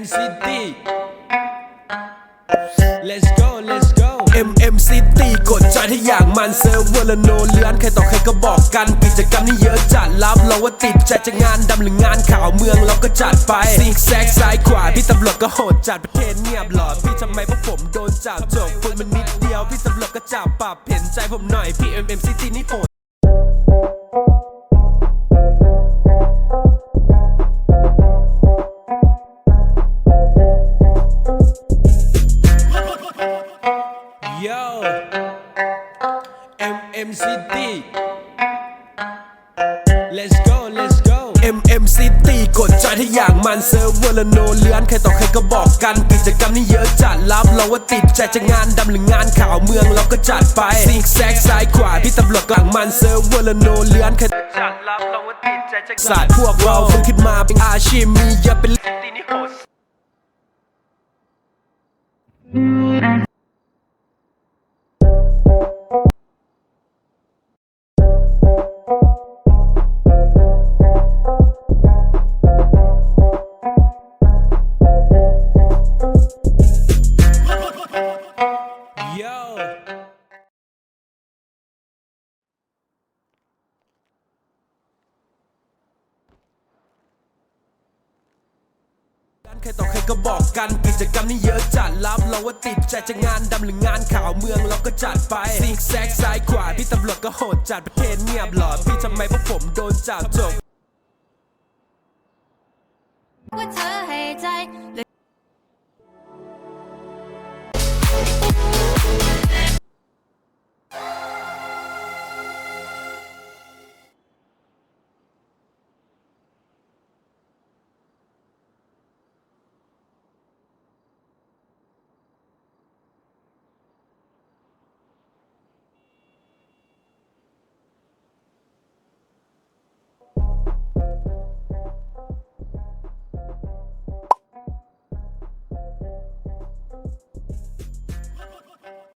MCT Let's go Let's go MMCT กดจอยที่อย่างมันเซิร์ฟเวอร์ละโนเลือนใครต่อใครก็บอกกันกิจกรรมนี่เยอะจัดรับเราว่าติดใจจะงานดำหรืองานข่าวเมืองเราก็จัดไปซิกแซกซ้ายขวาพี่ตำรวจก็โหดจัดประเทศเงียบหลอดพี่ทำไมพวกผมโดนจับจบปืนมันนิดเดียวพี่ตำรวจก็จับปรับเห็นใจผมหน่อยพี่ M M C T นี่โหด Yo MM City Let's go Let's go MM City กดจอยที่อย่างมันเซิร์ฟเวอร์ละโนเลือนใครต่อใครก็บอกกันกิจกรรมนี่เยอะจัดรับเราว่าติดใจจะงานดำหรืองานข่าวเมืองเราก็จัดไปซิกแซกซ้ายขวาพี่ตำรวจก็หลังมันเซิร์ฟเวอร์ละโนเลือนใครจัดรับเราว่าติดใจจะศาสตร์พวกเราฝึกขึ้นมาเป็นอาชีพมีเยอะเป็น ใครต่อใครก็บอกกันกิจกรรมนี่เยอะจัดรับเราว่าติดใจจะงานดำหรืองานข่าวเมืองเราก็จัดไปซิกแซกซ้ายขวาพี่ตำรวจก็โหดจัดประเทศเงียบหลอดพี่ทำไมพวกผมโดนจับจบว่าเธอให้ใจ